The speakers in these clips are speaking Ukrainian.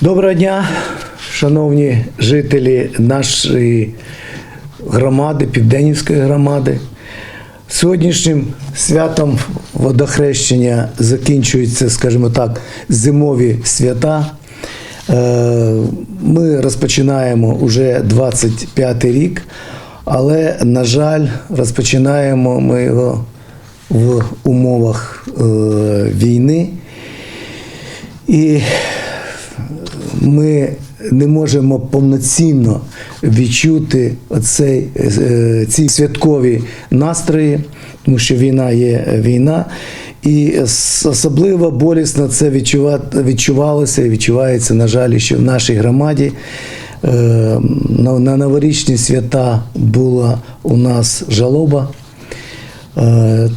Доброго дня, шановні жителі нашої громади, Південнівської громади. Сьогоднішнім святом водохрещення закінчуються, скажімо так, зимові свята. Е, Ми розпочинаємо уже 25-й рік, але, на жаль, розпочинаємо ми його в умовах е, війни. І ми не можемо повноцінно відчути оцей, е, ці святкові настрої, тому що війна є війна. І особливо болісно це відчува- відчувалося і відчувається, на жаль, що в нашій громаді. Е, на новорічні свята була у нас жалоба. Е,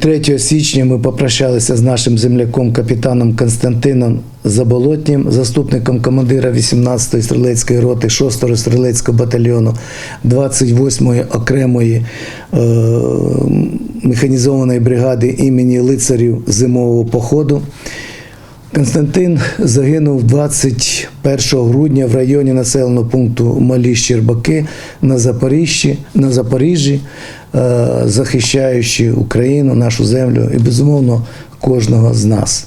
3 січня ми попрощалися з нашим земляком капітаном Константином Заболотнім, заступником командира 18-ї стрілецької роти 6-го стрілецького батальйону 28-ї окремої е, механізованої бригади імені лицарів зимового походу. Константин загинув 21 грудня в районі населеного пункту Малі Щербаки на Запоріжжі, на Запоріжжі, е, захищаючи Україну, нашу землю і, безумовно, кожного з нас.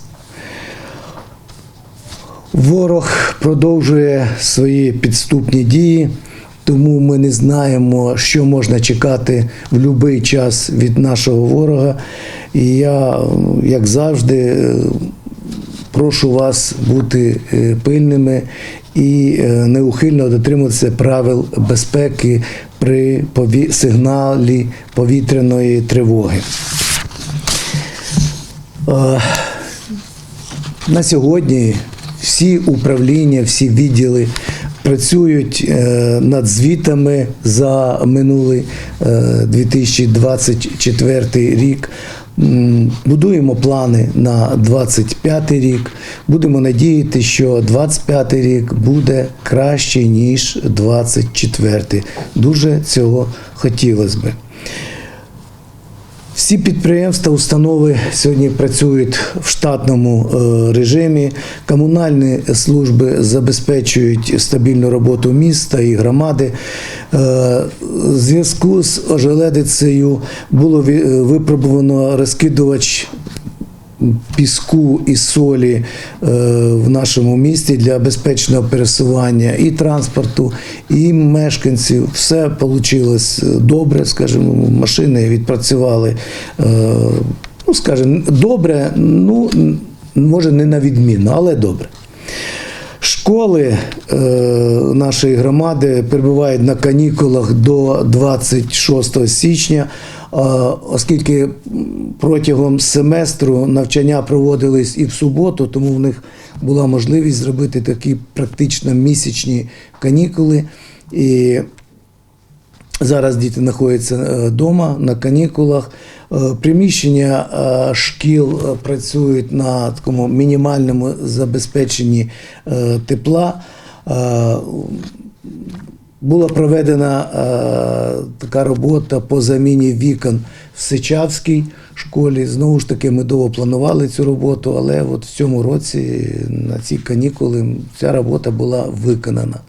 Ворог продовжує свої підступні дії, тому ми не знаємо, що можна чекати в будь-який час від нашого ворога. І я, як завжди, прошу вас бути е, пильними і е, неухильно дотримуватися правил безпеки при сигналі повітряної тривоги. Е, на сьогодні всі управління, всі відділи працюють над звітами за минулий е, 2024 рік. Будуємо плани на 25 рік. Будемо надіяти, що 25 рік буде краще ніж 24. Дуже цього хотілося би. Всі підприємства, установи сьогодні працюють в штатному е, режимі. Комунальні служби забезпечують стабільну роботу міста і громади. Е, В зв'язку з ожеледицею було е, випробувано розкидувач піску і солі е, в нашому місті для безпечного пересування і транспорту, і мешканців. Все вийшло добре, скажімо, машини відпрацювали, е, ну, скажімо, добре, ну, може, не на відмінно, але добре. Школи е, нашої громади перебувають на канікулах до 26 січня, е, оскільки протягом семестру навчання проводились і в суботу, тому в них була можливість зробити такі практично місячні канікули. І Зараз діти знаходяться вдома на канікулах. Е, Приміщення е, шкіл е, працюють на такому мінімальному забезпеченні тепла. Була проведена така робота по заміні вікон в Сичавській школі. Знову ж таки, ми довго планували цю роботу, але от в цьому році на ці канікули ця робота була виконана.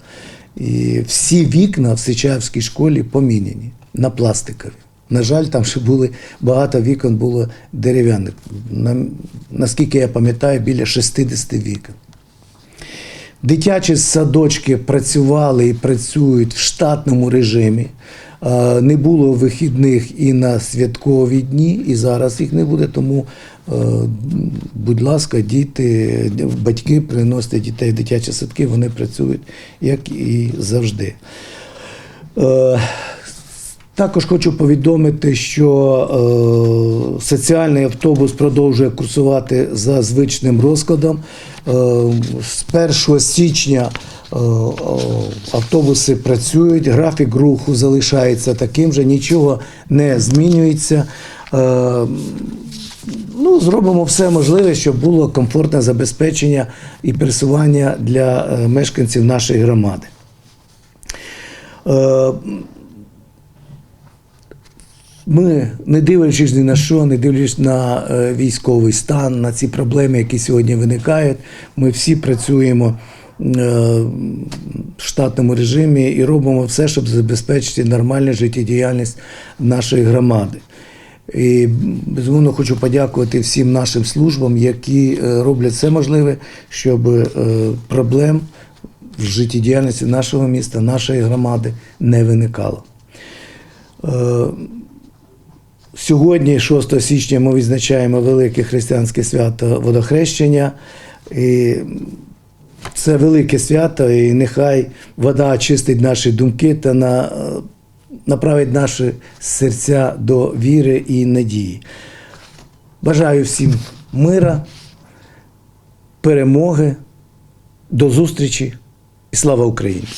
І всі вікна в Сичавській школі поміняні на пластикові. На жаль, там ще були багато вікон було дерев'яних. Наскільки я пам'ятаю, біля 60 вікон. Дитячі садочки працювали і працюють в штатному режимі. Не було вихідних і на святкові дні, і зараз їх не буде. Тому, будь ласка, діти, батьки приносять дітей в дитячі садки, вони працюють як і завжди. Е, також хочу повідомити, що е, соціальний автобус продовжує курсувати за звичним розкладом. Е, з 1 січня е, е, автобуси працюють, графік руху залишається таким же, нічого не змінюється. Е, Ну, зробимо все можливе, щоб було комфортне забезпечення і пересування для е, мешканців нашої громади. Е, Ми, не дивлячись ні на що, не дивлячись на е, військовий стан, на ці проблеми, які сьогодні виникають, ми всі працюємо в штатному режимі і робимо все, щоб забезпечити нормальну життєдіяльність нашої громади. І безумовно хочу подякувати всім нашим службам, які е, роблять все можливе, щоб е, проблем в життєдіяльності нашого міста, нашої громади не виникало. Сьогодні, 6 січня, ми відзначаємо велике християнське свято водохрещення. І це велике свято, і нехай вода очистить наші думки та на, направить наші серця до віри і надії. Бажаю всім мира, перемоги, до зустрічі і слава Україні!